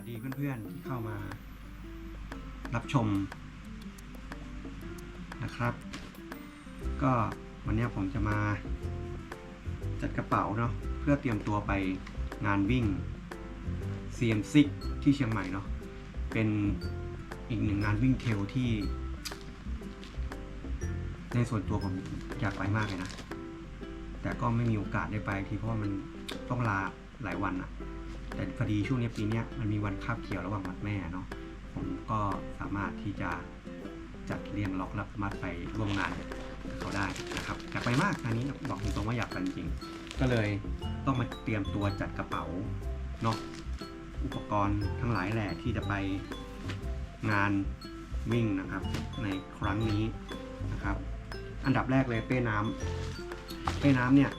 วัสดีเพื่อนๆที่เข้ามารับชมนะครับ ก็วันนี้ผมจะมาจัดกระเป๋าเนาะเพื่อเตรียมตัวไปงานวิ่ง CM6 ที่เชียงใหม่เนาะเป็นอีกหนึ่งงานวิ่งเทลที่ ในส่วนตัวผมอยากไปมากเลยนะ แต่ก็ไม่มีโอกาสได้ไปทีเพราะว่ามันต้องลาหลายวันอะ แต่พอดีช่วงนี้ปีนี้มันมีวันคาบเกี่ยวระหว่างวันแม่เนาะผมก็สามารถที่จะจัดเรียงล็อกและสามารถไปร่วมงานเขาได้นะครับอยากไปมากอันนี้บอกตรงๆว่าอยากไปจริงก็เลยต้องมาเตรียมตัวจัดกระเป๋าเนาะอุปกรณ์ทั้งหลายแหละที่จะไปงานวิ่งนะครับ ในครั้งนี้นะครับ อันดับแรกเลยเป้น้ำเป้น้ำเนี่ย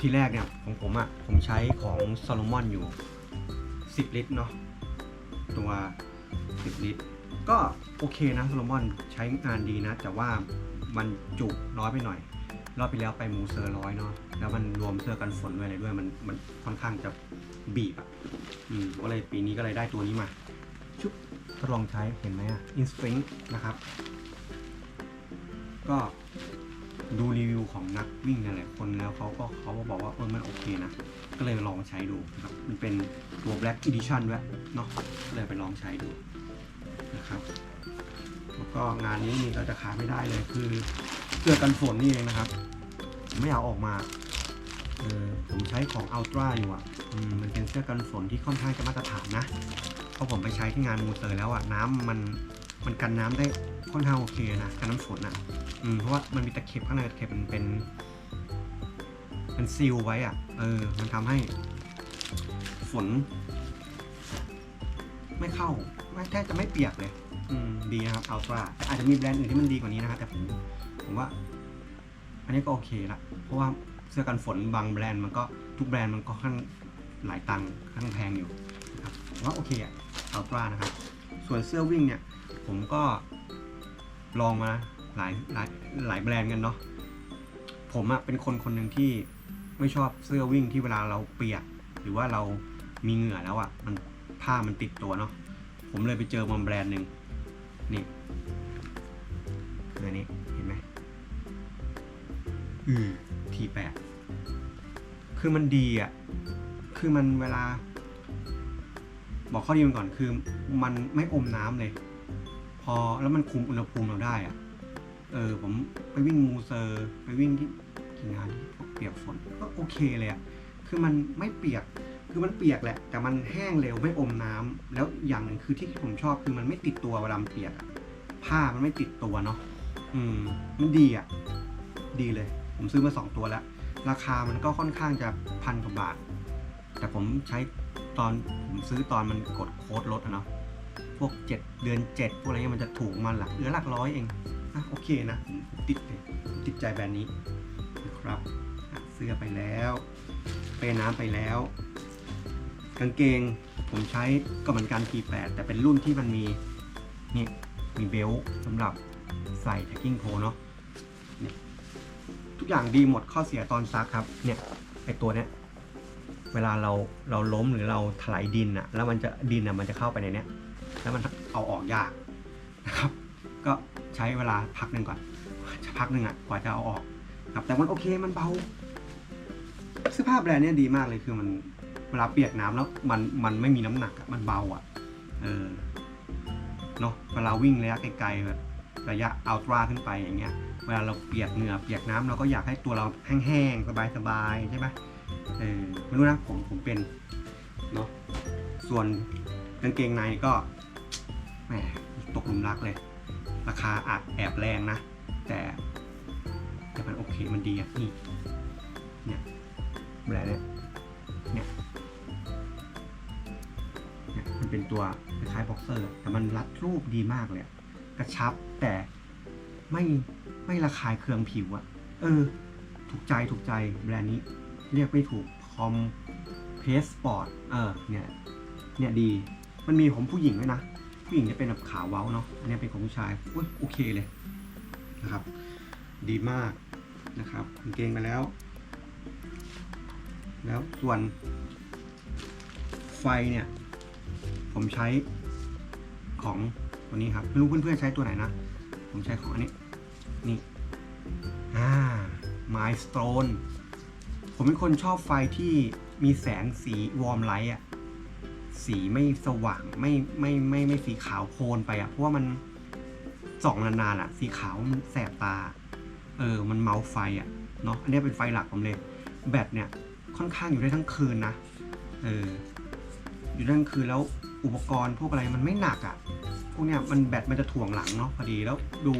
ทีแรกเนี่ยของผมอะ่ะผมใช้ของซ a ลมอนอยู่ 10 ลิตรเนาะตัว 10 ลิตร ก็โอเคนะซ a ลมอนใช้งานดีนะ แต่ว่ามันจุน้อยไปหน่อย รอบไปแล้วไปมูเซอร์ร้อยเนาะแล้วมันรวมเสื้อกันฝนด้วยอะไรด้วยมันมันค่อนข้างจะบีบอะ่ะอืมก็เลยปีนี้ก็เลยได้ตัวนี้มาชุบทดลองใช้เห็นไหมอะ Instinct นะครับ ก็ ดูรีวิวของนักวิ่งหลายคนแล้วเขาก็เขาก็บอกว่าเออมันโอเคนะ ก็เลยลองใช้ดูนะครับ มันเป็นตัว Black Edition ด้วยเนาะก็เลยไปลองใช้ดูนะครับแล้วก็งานนี้นี่ก็จะขาดไม่ได้เลยคือเสื้อกันฝนนี่เองนะครับ ไม่เอาออกมาเออผมใช้ของ Ultra อยู่อะมมันเป็นเสื้อกันฝนที่ค่อนข้างจะมาตรฐานนะเพราะผมไปใช้ที่งานมูเตอร์แล้วอะน้ำมัน มันกันน้ำได้ค่อนข้างโอเคนะกันน้ำฝนอะ อืมเพราะว่ามันมีตะเข็บข้างในตะเข็บมันเป็นเป็นซีลไว้อะเออ มันทำให้ ฝน ไม่เข้า ไม่แทบจะไม่เปียกเลย อืมดีนะครับอัลตร้าอาจจะมีแบรนด์อื่นที่มันดีกว่านี้นะครับแต่ผมผมว่า อันนี้ก็โอเคละเพราะว่าเสื้อกันฝนบางแบรนด์มันก็ทุกแบรนด์มันก็ค่อนหลายตังค์ค่อนแพงอยู่นะครับว่าโอเคอะอัลตร้านะครับ ส่วนเสื้อวิ่งเนี่ย ผมก็ลองมาหลายหลายหลายแบรนด์กันเนาะผมอะเป็นคนคนหนึ่งที่ไม่ชอบเสื้อวิ่งที่เวลาเราเปียก หรือว่าเรามีเหงื่อแล้วอะมันผ้ามันติดตัวเนาะผมเลยไปเจอมาแบรนด์หนึ่งนี่อันนี้เห็นไหมอือทีแปดคือมันดีอะคือมันเวลา บอกข้อดีมันก่อนคือมันไม่อมน้ำเลย อแล้วมันคุมอุณหภูมิเราได้อะเออผมไปวิ่งมูเซอร์ไปวิ่งที่กี่งานที่เปียกฝนก็โอเคเลยอะคือมันไม่เปียกคือมันเปียกแหละ แต่มันแห้งเร็วไม่อมน้ำแล้วอย่างหนึ่งคือที่ผมชอบคือมันไม่ติดตัวเวลาเปียกอะผ้ามันไม่ติดตัวเนาะอืมมันดีอะดีเลย ผมซื้อมาสองตัวแล้ว ราคามันก็ค่อนข้างจะพันกว่าบาท แต่ผมใช้ตอนผมซื้อตอนมันกดโค้ดลดอะเนาะ พวก 7 เดือน 7 พวกอะไรเงี้ยมันจะถูกมันหลักเหลือหลักร้อยเองอะโอเคนะ ติดเลยติดใจแบรนด์นี้นะครับเสื้อไปแล้วเปน้ำไปแล้ว กางเกงผมใช้ก็เหมือนกัน T8 แต่เป็นรุ่นที่มันมีนี่มีเบลต์สำหรับใส่ tracking pro เนาะเนี่ยทุกอย่างดีหมดข้อเสียตอนซักครับ เนี่ยไอตัวเนี้ยเวลาเราเราล้มหรือเราถลายดินอะแล้วมันจะดินอะมันจะเข้าไปในเนี้ย แล้วมันเอาออกยากนะครับ ก็ใช้เวลาพักหนึ่งก่อนจะพักหนึ่งอะกว่าจะเอาออกครับแต่มันโอเคมันเบาเสื้อผ้าแบรนด์เนี้ยดีมากเลยคือมันเวลาเปียกน้ำแล้วมันมันไม่มีน้ำหนักอะมันเบาอะเออเนาะเวลาวิ่งระยะไกลๆแบบระยะอัลตร้าขึ้นไปอย่างเงี้ย เวลาเราเปียกเหงื่อเปียกน้ำเราก็อยากให้ตัวเราแห้งๆสบายๆใช่ไหมเออไม่รู้นะผมผมเป็นเนาะส่วนกางเกงในก็ แหมตกหลุมรักเลย ราคาอาจแอบแรงนะ แต่แต่มันโอเคมันดีอะนี่เนี่ยแบรนด์เนี่ยเนี่ยเนี่ยมันเป็นตัวคล้ายบ็อกเซอร์ แต่มันรัดรูปดีมากเลย กระชับแต่ไม่ไม่ระคายเคืองผิวอะเออ ถูกใจถูกใจแบรนด์นี้ เรียกไม่ถูกคอมเพสสปอร์ตเออเนี่ยเนี่ยดี มันมีของผู้หญิงด้วยนะ ผู้หญิงจะเป็นแบบขาวเว้าเนาะอันนี้เป็นของผู้ชายอุ้ยโอเคเลยนะครับ ดีมากนะครับกางเกงไปแล้ว แล้วส่วนไฟเนี่ย ผมใช้ของตัวนี้ครับไม่รู้เพื่อนๆใช้ตัวไหนนะ ผมใช้ของอันนี้ นี่อ่า Milestone ผมเป็นคนชอบไฟที่มีแสงสีวอร์มไลท์อะ สีไม่สว่างไม่ไม่ไม่ไม่สีขาวโพลนไปอะเพราะว่ามันส่องนานๆอะสีขาวมันแสบตา เออมันเมาไฟอะเนาะอันนี้เป็นไฟหลักผมเลยแบตเนี่ยค่อนข้างอยู่ได้ทั้งคืนนะเอออยู่ได้ทั้งคืนแล้วอุปกรณ์พวกอะไรมันไม่หนักอะ่ะ พวกเนี้ยมันแบตมันจะถ่วงหลังเนาะพอดีแล้วดู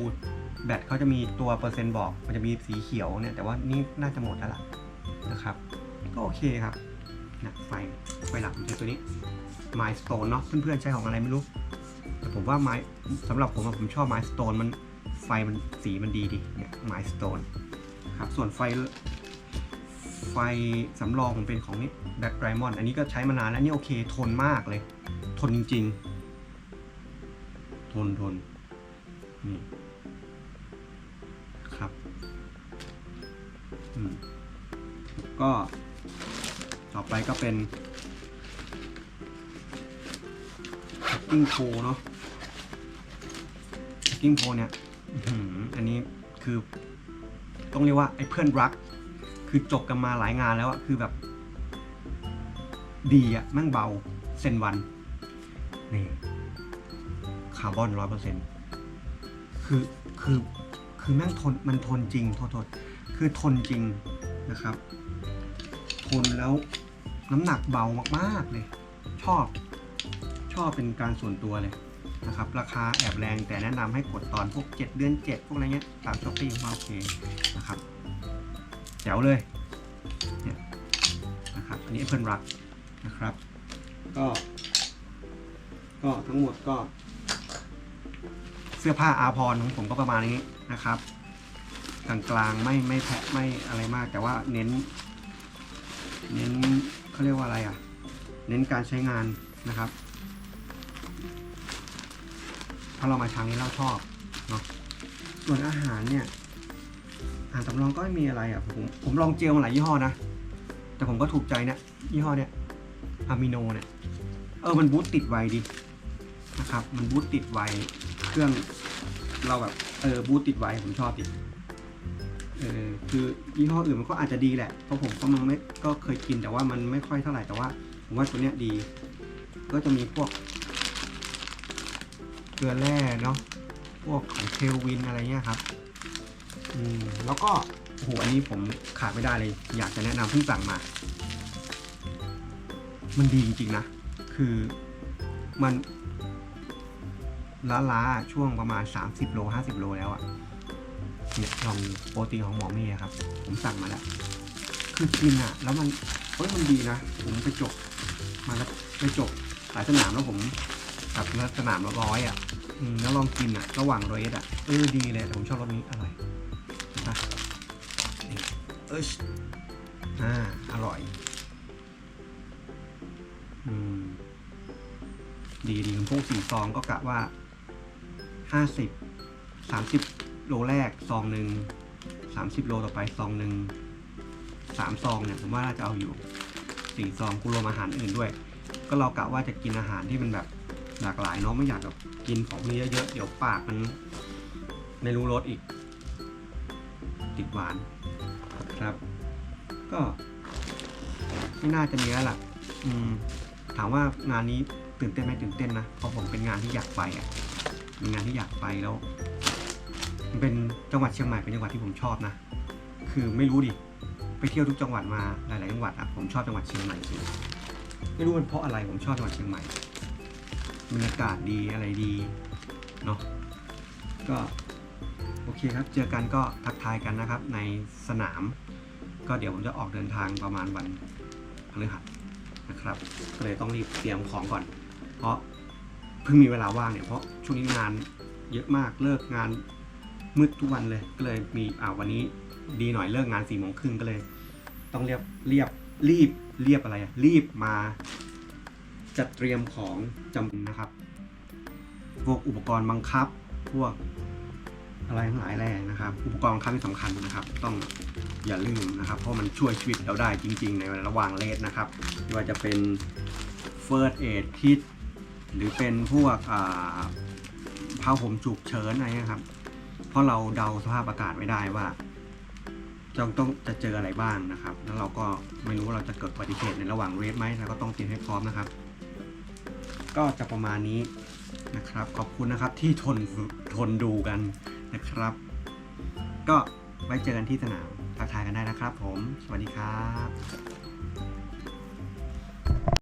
แบตเขาจะมีตัวเปอร์เซ็นต์บอก มันจะมีสีเขียวเนี่ยแต่ว่านี่น่าจะหมดแล้วล่ะนะครับ ก็โอเคครับนะไฟไฟหลักผมใช้ตัวนี้ Milestone เนาะเพื่อนๆใช้ของอะไรไม่รู้ แต่ผมว่าไม้สำหรับผมอะผมชอบ Milestone มันไฟมันสีมันดีดีเนี่ย Milestone ครับส่วนไฟไฟสำรองผมเป็นของนี่แบ็คไดมอนด์อันนี้ก็ใช้มานานแล้วนี่โอเคทนมากเลย ทนจริงๆ ทนทนนี่ครับอืมก็ต่อไปก็เป็น Hacking Pro เนาะ Hacking Pro เนี่ยอันนี้คือ ต้องเรียกว่าไอ้เพื่อนรัก คือจบกันมาหลายงานแล้วอะคือแบบ ดีอะแม่งเบาเซนวันนี่คาร์บอนร้อยเปอร์เซ็นต์คือคือคือแม่งทนมันทนจริงโทษโทษคือทนจริงนะครับ ทนแล้วน้ำหนักเบามากๆเลย ชอบ อบเป็นการส่วนตัวเลยนะครับ ราคาแอบแรงแต่แนะนำให้กดตอนพวก 7 เดือน 7 พวกอะไรเงี้ยตามช้อปปี้มาโอเคนะครับแจ๋วเลยเนี่ยนะครับอันนี้เพื่อนรักนะครับ ก็ ก็ทั้งหมดก็ เสื้อผ้าอาภรของผมก็ประมาณนี้นะครับกลางๆไม่ไม่แพะไม่อะไรมาก แต่ว่าเน้น เน้นเขาเรียกว่าอะไรอะ เน้นการใช้งานนะครับ ถ้าเรามาทางนี้เราชอบเนาะส่วนอาหารเนี่ยอาหารสำรองก็ไม่มีอะไรอะผมผมลองเจลมาหลายยี่ห้อนะแต่ผมก็ถูกใจเนี่ยยี่ห้อเนี่ยอะมิโนเนี่ยเออมันบูตติดไวดีนะครับ มันบูตติดไวเครื่องเราแบบเออบูตติดไวผมชอบดิเออคือยี่ห้ออื่นมันก็อาจจะดีแหละเพราะผมก็มันไม่ก็เคยกินแต่ว่ามันไม่ค่อยเท่าไหร่แต่ว่าผมว่าตัวเนี้ยดี ก็จะมีพวก เกลือแร่เนาะพวกของเทลวินอะไรเงี้ยครับอืมแล้วก็โอ้โหอันนี้ผมขาดไม่ได้เลย อยากจะแนะนำเพิ่งสั่งมา มันดีจริงๆนะ คือมันล้าล้าช่วงประมาณ 30 โล 50 โลแล้วอะเนี่ยลองโปรตีนของหมอเมย์ครับ ผมสั่งมาแล้ว คือกินอะแล้วมันเฮ้ยมันดีนะ ผมไปจบ มาแล้วไปจบหลายสนามแล้วผม กับสนามละร้อยอะแล้วลองกินอะ ระหว่างเรสอะเออดีเลยผมชอบรสนี้อร่อยนะเอออ่าอร่อยอืมดีดีผมพวกสี่ซองก็กะว่าห้าสิบสามสิบโลแรกซองหนึ่งสามสิบโลต่อไปซองหนึ่งสามซองเนี่ยผมว่าน่าจะเอาอยู่สี่ซองกูรวมอาหารอื่นด้วย ก็เรากะว่าจะกินอาหารที่มันแบบ หลากหลายเนาะไม่อยากแบบกินของพวกนี้เยอะๆเดี๋ยวปากมันไม่รู้รสอีก ติดหวานครับ ก็ไม่น่าจะมีแล้วล่ะอืมถามว่างานนี้ตื่นเต้นไหมตื่นเต้นนะเพราะผมเป็นงานที่อยากไปอะเป็นงานที่อยากไปแล้วมันเป็นจังหวัดเชียงใหม่เป็นจังหวัดที่ผมชอบนะคือไม่รู้ดิไปเที่ยวทุกจังหวัดมาหลาย ๆ จังหวัดอะผมชอบจังหวัดเชียงใหม่สุดไม่รู้เป็นเพราะอะไรผมชอบจังหวัดเชียงใหม่ บรรยากาศดีอะไรดีเนาะก็โอเคครับ เจอกันก็ทักทายกันนะครับ ในสนาม ก็เดี๋ยวผมจะออกเดินทางประมาณวันพฤหัสนะครับก็เลยต้องรีบเตรียมของก่อน เพราะเพิ่งมีเวลาว่างเนี่ยเพราะช่วงนี้งานเยอะมากเลิกงานมืดทุกวันเลย ก็เลยมีอ่าวันนี้ดีหน่อยเลิกงานสี่โมงครึ่งก็เลย ต้องเรียบเรียบรีบเรียบอะไรอะรีบมา จัดเตรียมของจำเป็นนะครับ พวกอุปกรณ์บังคับ พวกอะไรทั้งหลายแหล่นะครับ อุปกรณ์บังคับที่สำคัญนะครับ ต้องอย่าลืมนะครับ เพราะมันช่วยชีวิตเราได้จริง ๆ ในระหว่างเลสนะครับไม่ว่าจะเป็น First Aid Kit หรือเป็นพวกผ้าห่มฉุกเฉินอะไรเงี้ยครับ เพราะเราเดาสภาพอากาศไม่ได้ว่าจะต้องจะเจออะไรบ้างนะครับ แล้วเราก็ไม่รู้ว่าเราจะเกิดอุบัติเหตุในระหว่างเรสไหมเราก็ต้องเตรียมให้พร้อมนะครับ ก็จะประมาณนี้นะครับ ขอบคุณนะครับที่ทนทนดูกันนะครับ ก็ไว้เจอกันที่สนามทักทายกันได้นะครับผม สวัสดีครับ